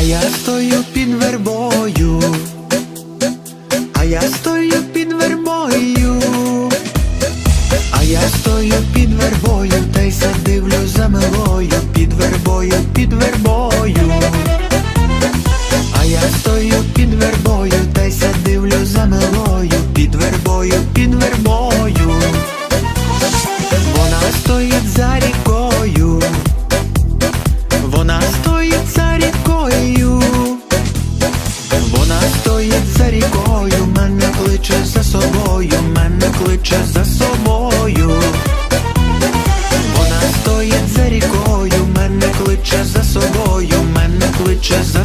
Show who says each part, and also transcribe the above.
Speaker 1: А я стою під вербою, а я стою під вербою, а я стою під вербою, та й задивлю за милою, під вербою, під вербою, а я стою під вербою, та й задивлю за милою, під вербою, під вербою. кличе за собою, вона стоїть за рікою, мене кличе за собою, мене кличе за.